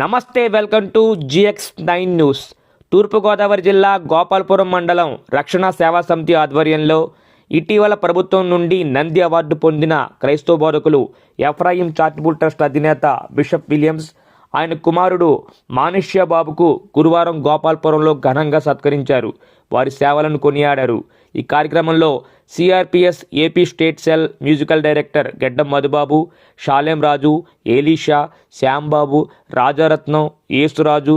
నమస్తే welcome to GX nine news. Thurpu Godavari జిల్లా గోపాల్పురం మండలం రక్షణ సేవా సమితి ఆధ్వర్యంలో ఇటీవల ప్రభుత్వం నుండి నంది అవార్డు పొందిన క్రైస్తవ బోధకులు ఎఫ్రాయిం చారిటబుల్ ట్రస్ట్ అధినేత బిషప్ విలియమ్స్ ఆయన కుమారుడు మానుష్య బాబుకు గురువారం గోపాల్పురంలో ఘనంగా సత్కరించారు. వారి సేవలను కొనియాడారు. ఈ కార్యక్రమంలో CRPS AP state cell musical director Geddam Madhubabu Shalem రాజు ఏలీషా శ్యాంబాబు రాజారత్నం యేసురాజు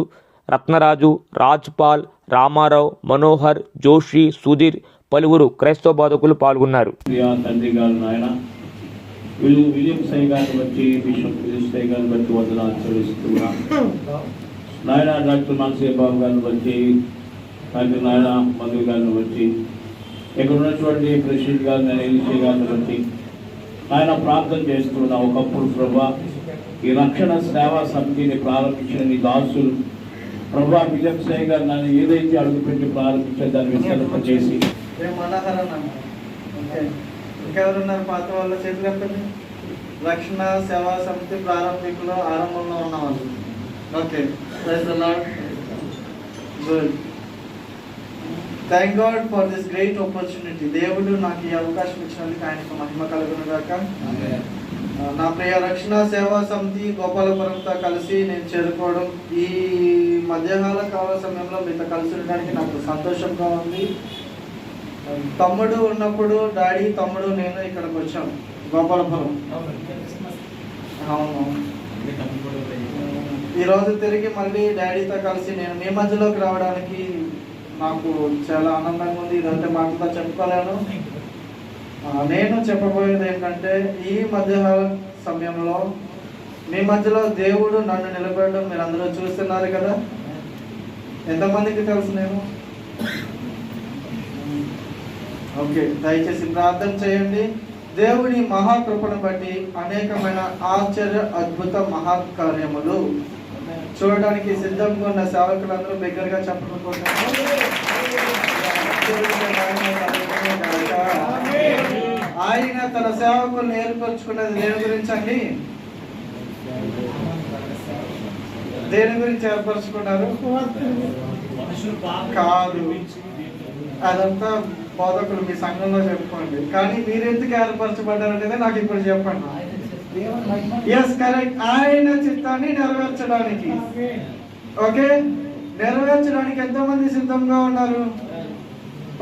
రత్నరాజు రాజ్పాల్ రామారావు మనోహర్ జోషి సుధీర్ పలువురు క్రైస్తవ బోధకులు పాల్గొన్నారు. ప్రియా నాయన విలియం సై గారిని బట్టి బిషప్ విలియం సై గారిని బట్టి వందనాలు చెల్లిస్తున్నా. నాయన డాక్టర్ మాన్సీ బాబు గారిని బట్టి డాక్టర్ నాయన మధు గారిని బట్టి ఇక్కడ ఉన్నటువంటి ప్రెసిడెంట్ గారిని ఎలిసే గారిని బట్టి ఆయన ప్రార్థన చేస్తున్నా ఒకప్పుడు ప్రభా ఈ రక్షణ సేవా సమితిని ప్రారంభించిన నీ దాసులు ప్రభా విజయం సాయి గారు నన్ను ఏదైతే అడుగుపెట్టి ప్రారంభించారు దాన్ని విస్తరింప చేసి. ఓకే. ఇంకెవరున్నారు పాత వాళ్ళ చేతులు రక్షణ సేవా సమితి ప్రారంభికులు ఆరంభంలో ఉన్న వాళ్ళు. Okay. Good. Thank God for this great opportunity దేవుడు నాకు ఈ అవకాశం ఇచ్చినందుకు ఆయనకు మహిమ కలుగును గాక. నా ప్రియ రక్షణ సేవా సమితి గోపాలపురంతో కలిసి నేను చేరుకోవడం ఈ మధ్యాహ్న కాల సమయంలో మీతో కలిసి ఉండడానికి నాకు సంతోషంగా ఉంది. తమ్ముడు ఉన్నప్పుడు డాడీ తమ్ముడు నేను ఇక్కడికి వచ్చాం గోపాలపురం. అవును. ఈరోజు తిరిగి మళ్ళీ డాడీతో కలిసి నేను మీ మధ్యలోకి రావడానికి నాకు చాలా ఆనందంగా ఉంది. ఇదంటే మాటతో చెప్పుకోలేను. నేను చెప్పబోయేది ఏంటంటే ఈ మధ్య సమయంలో మీ మధ్యలో దేవుడు నన్ను నిలబెట్టడం మీరు అందరూ చూస్తున్నారు కదా? ఎంతమందికి తెలుసు నేను? ఓకే దయచేసి ప్రార్థన చేయండి. దేవుడి మహాకృపను బట్టి అనేకమైన ఆశ్చర్య అద్భుత మహాకార్యములు చూడడానికి సిద్ధంగా ఉన్న సేవకులందరూ దగ్గరగా చెప్పనుకుంటున్నారు ఆయన తన సేవకులను ఏర్పరచుకున్నది దేని గురించి అండి దేని గురించి ఏర్పరచుకున్నారు? కాదు. అదంతా బోధకులు మీ సంఘంలో చెప్పుకోండి. కానీ మీరెందుకు ఏర్పరచబడ్డారు అనేది నాకు ఇప్పుడు చెప్పండి. ఎస్ కరెక్ట్ ఆయన చిత్తాన్ని నెరవేర్చడానికి. ఓకే నెరవేర్చడానికి ఎంతమంది సిద్ధంగా ఉన్నారు?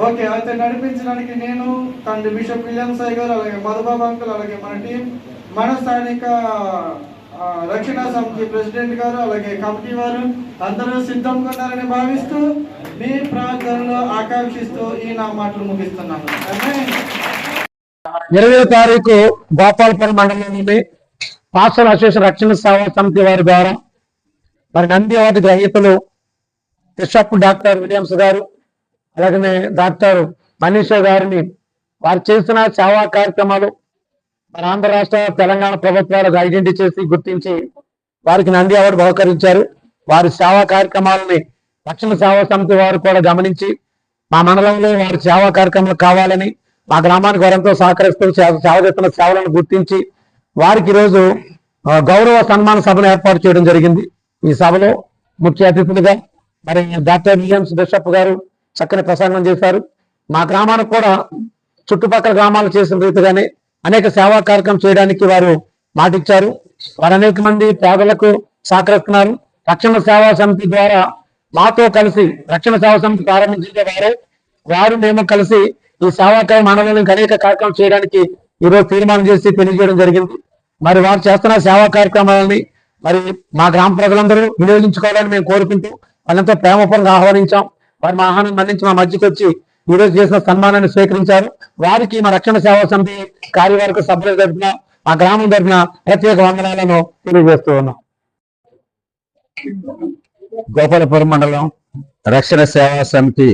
ఓకే అయితే నడిపించడానికి నేను తండ్రి బిషప్ విలియం సాయి గారు అలాగే మధుబాబు అంకుల్ అలాగే మన టీం మన స్థానిక రక్షణ సమితి ప్రెసిడెంట్ గారు అలాగే కమిటీ వారు అందరూ సిద్ధంగా ఉన్నారని భావిస్తూ మీ ప్రార్థనలో ఆకాంక్షిస్తూ ఈ నా మాటలు ముగిస్తున్నాను. ఇరవై తారీఖు గోపాలపురం మండలంలోని పాస్టర్ అసోసియేషన్ రక్షణ సేవా సమితి వారి ద్వారా మరి నంది అవార్డు గ్రహీతలు బిషప్ డాక్టర్ విలియమ్స్ గారు అలాగనే డాక్టర్ మనీషో గారిని వారు చేసిన సేవా కార్యక్రమాలు మన ఆంధ్ర రాష్ట్ర తెలంగాణ ప్రభుత్వాలకు ఐడెంటిటీ చేసి గుర్తించి వారికి నంది అవార్డు బహుకరించారు. వారి సేవా కార్యక్రమాలని రక్షణ సేవా సమితి వారు కూడా గమనించి మా మండలంలో వారి సేవా కార్యక్రమాలు కావాలని మా గ్రామానికి వారంతో సహకరిస్తూ సేవ చేస్తున్న సేవలను గుర్తించి వారికి ఈరోజు గౌరవ సన్మాన సభను ఏర్పాటు చేయడం జరిగింది. ఈ సభలో ముఖ్య అతిథులుగా మరి డాక్టర్ విలియమ్స్ బిషప్ గారు చక్కని ప్రసంగం చేశారు. మా గ్రామానికి కూడా చుట్టుపక్కల గ్రామాలు చేసిన రీతిగానే అనేక సేవా కార్యక్రమం చేయడానికి వారు మాటిచ్చారు. వారు అనేక మంది పేదలకు సహకరిస్తున్నారు. రక్షణ సేవా సమితి ద్వారా మాతో కలిసి రక్షణ సేవా సమితి ప్రారంభించే వారు వారు మేము కలిసి ఈ సేవాకాయ మండలంలో అనేక కార్యక్రమం చేయడానికి ఈరోజు తీర్మానం చేసి తెలియజేయడం జరిగింది. మరి వారు చేస్తున్న సేవా కార్యక్రమాలని మరి మా గ్రామ ప్రజలందరూ వినియోగించుకోవాలని మేము కోరుకుంటూ వాళ్ళంతా ప్రేమపూర్వకంగా ఆహ్వానించాం. వారి మా ఆహ్వానం మన్నించి మా మధ్యకి వచ్చి ఈరోజు రోజు చేసిన సన్మానాన్ని స్వీకరించారు. వారికి మా రక్షణ సేవా సమితి కార్యవర్గ సభ్యుల తరఫున మా గ్రామం తరఫున ప్రత్యేక వందనాలను తెలియజేస్తూ ఉన్నాం. గోపాలపురం మండలం రక్షణ సేవా సమితి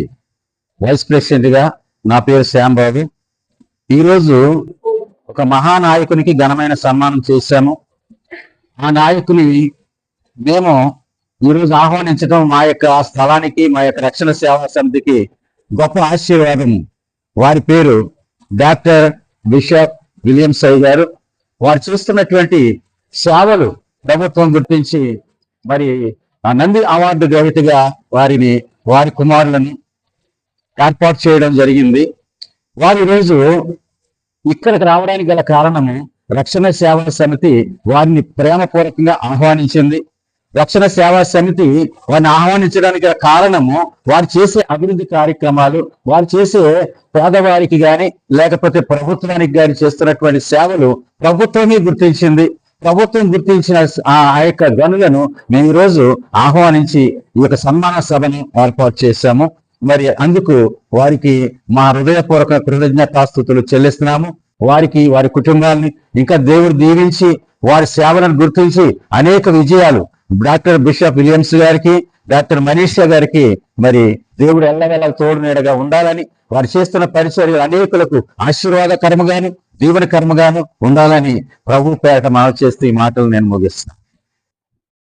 వైస్ ప్రెసిడెంట్గా నా పేరు శ్యాంబాబు ఈరోజు ఒక మహానాయకునికి ఘనమైన సన్మానం చేశాము ఆ నాయకుని మేము ఈరోజు ఆహ్వానించడం మా యొక్క స్థలానికి మా యొక్క రక్షణ సేవా సమితికి గొప్ప ఆశీర్వాదము వారి పేరు డాక్టర్ బిషప్ విలియం సై గారు. వారు చూస్తున్నటువంటి సేవలు ప్రభుత్వం గుర్తించి మరి ఆ నంది అవార్డు గ్రహీతగా వారిని వారి కుమారులను ఏర్పాటు చేయడం జరిగింది. వారు ఈరోజు ఇక్కడికి రావడానికి గల కారణము రక్షణ సేవా సమితి వారిని ప్రేమపూర్వకంగా ఆహ్వానించింది. రక్షణ సేవా సమితి వారిని ఆహ్వానించడానికి గల కారణము వారు చేసే అభివృద్ధి కార్యక్రమాలు వారు చేసే పేదవారికి గాని లేకపోతే ప్రభుత్వానికి గాని చేస్తున్నటువంటి సేవలు ప్రభుత్వమే గుర్తించింది. ప్రభుత్వం గుర్తించిన ఆ ఆ యొక్క గనులను మేము ఈరోజు ఆహ్వానించి ఈ యొక్క సన్మాన సభను ఏర్పాటు చేశాము. మరి అందుకు వారికి మా హృదయపూర్వక కృతజ్ఞతాస్థుతులు చెల్లిస్తున్నాము. వారికి వారి కుటుంబాలని ఇంకా దేవుడు దీవించి వారి సేవలను గుర్తించి అనేక విజయాలు. డాక్టర్ బిషప్ విలియమ్స్ గారికి డాక్టర్ మనీషా గారికి మరి దేవుడు ఎల్లవేళ తోడు నీడగా ఉండాలని వారు చేస్తున్న పరిచర్యలు అనేకులకు ఆశీర్వాద కర్మగాను దీవెన కర్మగాను ఉండాలని ప్రభు పేట మనవి చేస్తూ ఈ మాటలు నేను ముగిస్తున్నాను.